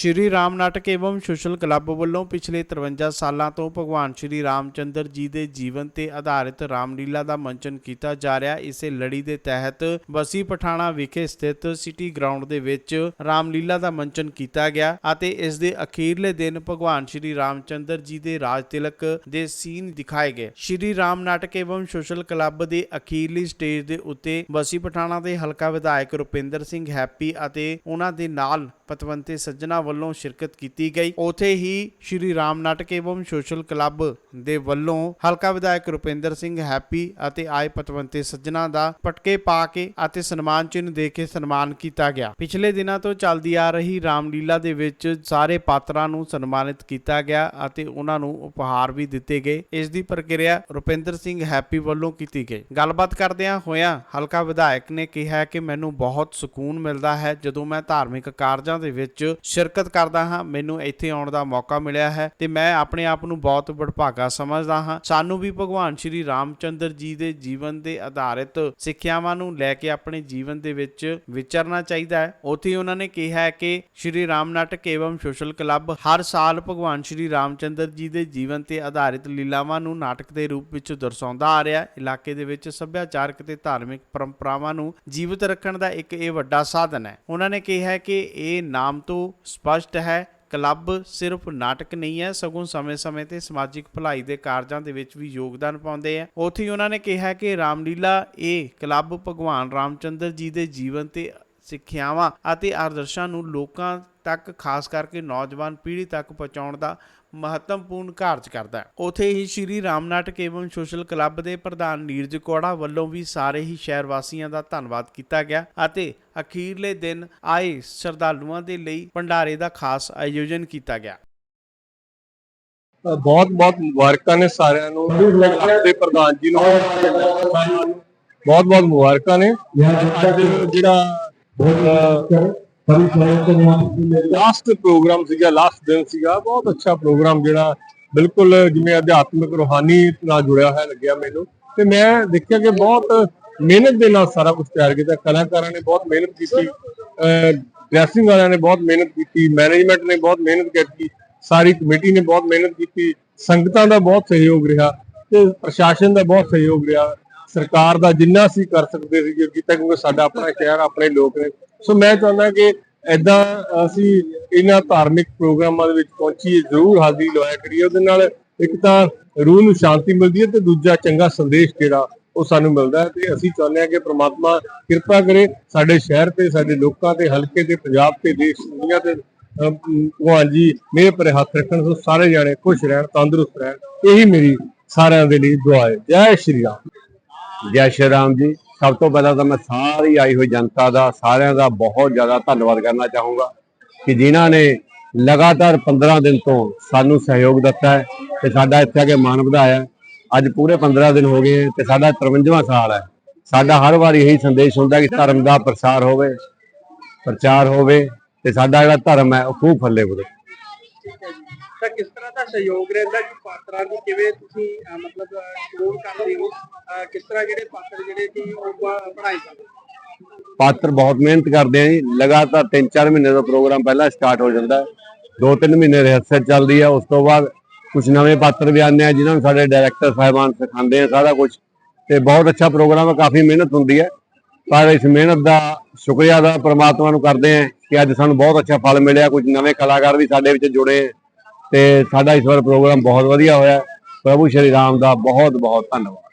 ਸ਼੍ਰੀ ਰਾਮ ਨਾਟਕ ਏਵੰ social club ਵੱਲੋਂ ਪਿਛਲੇ 53 ਸਾਲਾਂ ਤੋਂ ਭਗਵਾਨ ਸ਼੍ਰੀ ਰਾਮਚੰਦਰ ਜੀ ਦੇ ਜੀਵਨ ਤੇ ਆਧਾਰਿਤ ਰਾਮਲੀਲਾ ਦਾ ਮੰਚਨ ਕੀਤਾ ਜਾ ਰਿਹਾ। ਇਸੇ ਲੜੀ ਦੇ ਤਹਿਤ ਬਸੀ ਪਠਾਣਾ ਵਿਖੇ ਸਥਿਤ ਸਿਟੀ ਗਰਾਊਂਡ ਦੇ ਵਿੱਚ ਰਾਮਲੀਲਾ ਦਾ ਮੰਚਨ ਕੀਤਾ ਗਿਆ ਅਤੇ ਇਸ ਦੇ ਅਖੀਰਲੇ ਦਿਨ ਭਗਵਾਨ ਸ਼੍ਰੀ ਰਾਮਚੰਦਰ ਜੀ ਦੇ ਰਾਜ ਤਿਲਕ ਦੇ ਸੀਨ ਦਿਖਾਏ ਗਏ। ਸ਼੍ਰੀ ਰਾਮ ਨਾਟਕ ਏਵੰ ਸੋਸ਼ਲ ਕਲੱਬ ਦੇ ਅਖੀਰਲੀ ਸਟੇਜ ਦੇ ਉੱਤੇ ਬਸੀ ਪਠਾਣਾ ਦੇ ਹਲਕਾ ਵਿਧਾਇਕ ਰੁਪਿੰਦਰ ਸਿੰਘ ਹੈਪੀ ਅਤੇ ਉਹਨਾਂ ਦੇ ਨਾਲ ਪਤਵੰਤੇ ਸੱਜਣਾ ਵੱਲੋਂ ਸ਼ਿਰਕਤ ਕੀਤੀ ਗਈ। ਉਥੇ ਹੀ ਸ਼੍ਰੀ ਰਾਮ ਨਾਟਕ ਏਵਮ ਸੋਸ਼ਲ ਕਲੱਬ ਦੇ ਵੱਲੋਂ ਹਲਕਾ ਵਿਧਾਇਕ ਰੁਪਿੰਦਰ ਸਿੰਘ ਹੈਪੀ ਅਤੇ ਆਏ ਪਤਵੰਤੇ ਸੱਜਣਾ ਦਾ ਪਟਕੇ ਪਾ ਕੇ ਅਤੇ ਸਨਮਾਨ ਚਿੰਨ੍ਹ ਦੇ ਕੇ ਸਨਮਾਨ ਕੀਤਾ ਗਿਆ। ਪਿਛਲੇ ਦਿਨਾਂ ਤੋਂ ਚੱਲਦੀ ਆ ਰਹੀ ਰਾਮਲੀਲਾ ਦੇ ਵਿੱਚ ਸਾਰੇ ਪਾਤਰਾਂ ਨੂੰ ਸਨਮਾਨਿਤ ਕੀਤਾ ਗਿਆ ਅਤੇ ਉਹਨਾਂ ਨੂੰ ਉਪਹਾਰ ਵੀ ਦਿੱਤੇ ਗਏ। ਇਸ ਦੀ ਪ੍ਰਕਿਰਿਆ ਰੁਪਿੰਦਰ ਸਿੰਘ ਹੈਪੀ ਵੱਲੋਂ ਕੀਤੀ ਗਈ। ਗੱਲਬਾਤ ਕਰਦਿਆਂ ਹੋਇਆਂ ਹਲਕਾ ਵਿਧਾਇਕ ਨੇ ਕਿਹਾ ਕਿ ਮੈਨੂੰ ਬਹੁਤ ਸਕੂਨ ਮਿਲਦਾ ਹੈ ਜਦੋਂ ਮੈਂ ਧਾਰਮਿਕ ਕਾਰਜਾਂ ਦੇ ਵਿੱਚ ਸ਼ਿਰਕਤ ਕਰਦਾ ਹਾਂ। ਮੈਨੂੰ ਇੱਥੇ ਆਉਣ ਦਾ ਮੌਕਾ ਮਿਲਿਆ ਹੈ ਤੇ ਮੈਂ ਆਪਣੇ ਆਪ ਨੂੰ ਬਹੁਤ ਵਡਭਾਗਾ ਸਮਝਦਾ ਹਾਂ। ਸਾਨੂੰ ਵੀ ਭਗਵਾਨ ਸ਼੍ਰੀ ਰਾਮਚੰਦਰ ਜੀ ਦੇ ਜੀਵਨ ਦੇ ਆਧਾਰਿਤ ਸਿੱਖਿਆਵਾਂ ਨੂੰ ਲੈ ਕੇ ਆਪਣੇ ਜੀਵਨ ਦੇ ਵਿੱਚ ਵਿਚਰਨਾ ਚਾਹੀਦਾ ਹੈ। ਉੱਥੇ ਉਹਨਾਂ ਨੇ ਕਿਹਾ ਹੈ ਕਿ ਸ਼੍ਰੀ ਰਾਮ ਨਾਟਕ ਸੋਸ਼ਲ ਕਲੱਬ ਹਰ ਸਾਲ ਭਗਵਾਨ ਸ਼੍ਰੀ ਰਾਮਚੰਦਰ ਜੀ ਦੇ ਜੀਵਨ ਤੇ ਆਧਾਰਿਤ ਲੀਲਾਵਾਂ ਨੂੰ ਨਾਟਕ ਦੇ ਰੂਪ ਵਿੱਚ ਦਰਸਾਉਂਦਾ ਆ ਰਿਹਾ ਇਲਾਕੇ ਦੇ ਵਿੱਚ ਸੱਭਿਆਚਾਰਕ ਤੇ ਧਾਰਮਿਕ ਪਰੰਪਰਾਵਾਂ ਨੂੰ ਜੀਵਤ ਰੱਖਣ ਦਾ ਇੱਕ ਇਹ ਵੱਡਾ ਸਾਧਨ ਹੈ। ਉਹਨਾਂ ਨੇ ਕਿਹਾ ਹੈ ਕਿ ਇਹ ਨਾਮ ਤੋਂ ਸਪਸ਼ਟ ਹੈ, ਕਲੱਬ ਸਿਰਫ ਨਾਟਕ ਨਹੀਂ ਹੈ, ਸਗੋਂ ਸਮੇਂ-ਸਮੇਂ ਤੇ ਸਮਾਜਿਕ ਭਲਾਈ ਦੇ ਕਾਰਜਾਂ ਦੇ ਵਿੱਚ ਵੀ ਯੋਗਦਾਨ ਪਾਉਂਦੇ ਆ ਉੱਥੇ ਹੀ ਉਹਨਾਂ ਨੇ ਕਿਹਾ ਕਿ ਰਾਮਲੀਲਾ, ਇਹ ਕਲੱਬ ਭਗਵਾਨ ਰਾਮਚੰਦਰ ਜੀ ਦੇ ਜੀਵਨ ਤੇ ਸਿੱਖਿਆਵਾਂ ਅਤੇ ਆਦਰਸ਼ਾਂ ਨੂੰ ਲੋਕਾਂ ਤੱਕ, ਖਾਸ ਕਰਕੇ ਨੌਜਵਾਨ ਪੀੜ੍ਹੀ ਤੱਕ ਪਹੁੰਚਾਉਣ ਦਾ ਮਹੱਤਵਪੂਰਨ ਕਾਰਜ ਕਰਦਾ ਹੈ। ਉਥੇ ਹੀ ਸ਼੍ਰੀ ਰਾਮ ਨਾਟਕ ਸੋਸ਼ਲ ਕਲੱਬ ਦੇ ਪ੍ਰਧਾਨ ਨੀਰਜ ਕੋੜਾ ਵੱਲੋਂ ਵੀ ਸਾਰੇ ਹੀ ਸ਼ਹਿਰ ਵਾਸੀਆਂ ਦਾ ਧੰਨਵਾਦ ਕੀਤਾ ਗਿਆ ਅਤੇ ਅਖੀਰਲੇ ਦਿਨ ਆਏ ਸ਼ਰਧਾਲੂਆਂ ਦੇ ਲਈ ਭੰਡਾਰੇ ਦਾ ਖਾਸ ਆਯੋਜਨ ਕੀਤਾ ਗਿਆ। ਬਹੁਤ ਬਹੁਤ ਮੁਬਾਰਕਾਂ ਨੇ ਸਾਰਿਆਂ ਨੂੰ। ਦੇ ਪ੍ਰਧਾਨ ਜੀ ਨੂੰ ਬਹੁਤ ਬਹੁਤ ਮੁਬਾਰਕਾਂ ਨੇ। ਜਿਹੜਾ ਲਾਸਟ ਪ੍ਰੋਗਰਾਮ ਸੀਗਾ ਲਾਸਟ ਦਿਨ ਸੀਗਾ। ਬਹੁਤ ਅੱਛਾ ਪ੍ਰੋਗਰਾਮ ਜਿਹੜਾ ਬਿਲਕੁਲ ਜਿਵੇਂ ਅਧਿਆਤਮਿਕ ਰੋਹਾਨੀ ਨਾਲ ਜੁੜਿਆ ਹੋਇਆ ਲੱਗਿਆ ਮੈਨੂੰ। ਤੇ ਮੈਂ ਦੇਖਿਆ ਕਿ ਬਹੁਤ ਮਿਹਨਤ ਦੇ ਨਾਲ ਸਾਰਾ ਕੁਝ ਤਿਆਰ ਕੀਤਾ। ਕਲਾਕਾਰਾਂ ਨੇ ਬਹੁਤ ਮਿਹਨਤ ਕੀਤੀ ਡਰੈਸਿੰਗ ਵਾਲਿਆਂ ਨੇ ਬਹੁਤ ਮਿਹਨਤ ਕੀਤੀ ਮੈਨੇਜਮੈਂਟ ਨੇ ਬਹੁਤ ਮਿਹਨਤ ਕੀਤੀ, ਸਾਰੀ ਕਮੇਟੀ ਨੇ ਬਹੁਤ ਮਿਹਨਤ ਕੀਤੀ, ਸੰਗਤਾਂ ਦਾ ਬਹੁਤ ਸਹਿਯੋਗ ਰਿਹਾ ਤੇ ਪ੍ਰਸ਼ਾਸਨ ਦਾ ਬਹੁਤ ਸਹਿਯੋਗ ਰਿਹਾ। ਸਰਕਾਰ ਦਾ ਜਿੰਨਾ ਅਸੀਂ ਕਰ ਸਕਦੇ ਸੀ ਕੀਤਾ, ਕਿਉਂਕਿ ਸਾਡਾ ਆਪਣਾ ਸ਼ਹਿਰ, ਆਪਣੇ ਲੋਕ ਨੇ। ਸੋ ਮੈਂ ਚਾਹੁੰਦਾ ਕਿ ਐਦਾਂ ਅਸੀਂ ਇਹਨਾਂ ਧਾਰਮਿਕ ਪ੍ਰੋਗਰਾਮਾਂ ਦੇ ਵਿੱਚ ਪਹੁੰਚੀਏ, ਜ਼ਰੂਰ ਹਾਜ਼ਰੀ ਲਵਾਇਆ ਕਰੀਏ। ਉਹਦੇ ਨਾਲ ਇੱਕ ਤਾਂ ਰੂਹ ਨੂੰ ਸ਼ਾਂਤੀ ਮਿਲਦੀ ਹੈ ਤੇ ਦੂਜਾ ਚੰਗਾ ਸੰਦੇਸ਼ ਜਿਹੜਾ ਉਹ ਸਾਨੂੰ ਮਿਲਦਾ ਹੈ। ਤੇ ਅਸੀਂ ਚਾਹੁੰਦੇ ਹਾਂ ਕਿ ਪ੍ਰਮਾਤਮਾ ਕਿਰਪਾ ਕਰੇ ਸਾਡੇ ਸ਼ਹਿਰ ਤੇ, ਸਾਡੇ ਲੋਕਾਂ ਤੇ, ਹਲਕੇ ਤੇ, ਪੰਜਾਬ ਤੇ, ਦੇਸ਼ ਦੁਨੀਆ ਤੇ ਭਗਵਾਨ ਜੀ ਮੇਰੇ ਪਰ ਹੱਥ ਰੱਖਣ, ਸੋ ਸਾਰੇ ਜਾਣੇ ਖੁਸ਼ ਰਹਿਣ, ਤੰਦਰੁਸਤ ਰਹਿਣ। ਇਹੀ ਮੇਰੀ ਸਾਰਿਆਂ ਦੇ ਲਈ ਦੁਆ ਹੈ। ਜੈ ਸ਼੍ਰੀ ਰਾਮ। ਜੈ ਸ਼੍ਰੀ ਰਾਮ ਜੀ। ਸਭ ਤੋਂ ਪਹਿਲਾਂ ਤਾਂ ਮੈਂ ਸਾਰੀ ਆਈ ਹੋਈ ਜਨਤਾ ਦਾ, ਸਾਰਿਆਂ ਦਾ ਬਹੁਤ ਜ਼ਿਆਦਾ ਧੰਨਵਾਦ ਕਰਨਾ ਚਾਹੂੰਗਾ ਕਿ ਜਿਨ੍ਹਾਂ ਨੇ ਲਗਾਤਾਰ 15 ਦਿਨ ਤੋਂ ਸਾਨੂੰ ਸਹਿਯੋਗ ਦਿੱਤਾ ਹੈ ਤੇ ਸਾਡਾ ਇੱਥੇ ਆ ਕੇ ਮਾਣ ਵਧਾਇਆ ਅੱਜ ਪੂਰੇ 15 ਦਿਨ ਹੋ ਗਏ ਤੇ ਸਾਡਾ 53ਵਾਂ ਸਾਲ ਹੈ। ਸਾਡਾ ਹਰ ਵਾਰ ਇਹੀ ਸੰਦੇਸ਼ ਹੁੰਦਾ ਕਿ ਧਰਮ ਦਾ ਪ੍ਰਸਾਰ ਹੋਵੇ, ਪ੍ਰਚਾਰ ਹੋਵੇ ਤੇ ਸਾਡਾ ਜਿਹੜਾ ਧਰਮ ਹੈ ਉਹ ਖੂਬ ਫੱਲੇ ਵਧੇ। ਤਾਂ ਕਿਸ ਤਰ੍ਹਾਂ ਦਾ ਸਹਿਯੋਗ ਰਹਿੰਦਾ ਕਿ ਪਾਤਰਾਂ ਦੀ ਕਿਵੇਂ ਤੁਸੀਂ ਮਤਲਬ ਸ਼ੋਰ ਕਰਦੇ ਹੋ? ਕਿਸ ਤਰ੍ਹਾਂ ਜਿਹੜੇ ਪਾਤਰ ਜਿਹੜੇ ਕਿ ਉਹ ਬ- ਬਣਾਏ ਜਾਂਦੇ ਪਾਤਰ ਬਹੁਤ ਮਿਹਨਤ ਕਰਦੇ ਆ ਜੀ। ਲਗਾਤਾਰ 3-4 ਮਹੀਨੇ ਦਾ ਪ੍ਰੋਗਰਾਮ ਪਹਿਲਾਂ ਸਟਾਰਟ ਹੋ ਜਾਂਦਾ ਹੈ। 2-3 ਮਹੀਨੇ ਰਿਹਰਸਲ ਚੱਲਦੀ ਹੈ। ਉਸ ਤੋਂ ਬਾਅਦ ਕੁਝ ਨਵੇਂ ਪਾਤਰ ਵੀ ਆਉਂਦੇ ਆ, ਜਿਨ੍ਹਾਂ ਨੂੰ ਸਾਡੇ ਡਾਇਰੈਕਟਰ ਸਾਹਿਬਾਨ ਸਿਖਾਉਂਦੇ ਆ ਸਾਰਾ ਕੁਝ ਤੇ ਬਹੁਤ ਅੱਛਾ ਪ੍ਰੋਗਰਾਮ ਹੈ, ਕਾਫੀ ਮਿਹਨਤ ਹੁੰਦੀ ਹੈ। ਪਰ ਇਸ ਮਿਹਨਤ ਦਾ ਸ਼ੁਕਰੀਆ ਦਾ ਪ੍ਰਮਾਤਮਾ ਨੂੰ ਕਰਦੇ ਆ ਕਿ ਅੱਜ ਸਾਨੂੰ ਬਹੁਤ ਅੱਛਾ ਫਲ ਮਿਲਿਆ। ਕੁਝ ਨਵੇਂ ਕਲਾਕਾਰ ਵੀ ਸਾਡੇ ਵਿੱਚ ਜੁੜੇ ਹੈ ਤੇ ਸਾਡਾ ਇਸ ਵਾਰ ਪ੍ਰੋਗਰਾਮ ਬਹੁਤ ਵਧੀਆ ਹੋਇਆ। ਪ੍ਰਭੂ ਸ਼੍ਰੀ ਰਾਮ ਦਾ ਬਹੁਤ ਬਹੁਤ ਧੰਨਵਾਦ।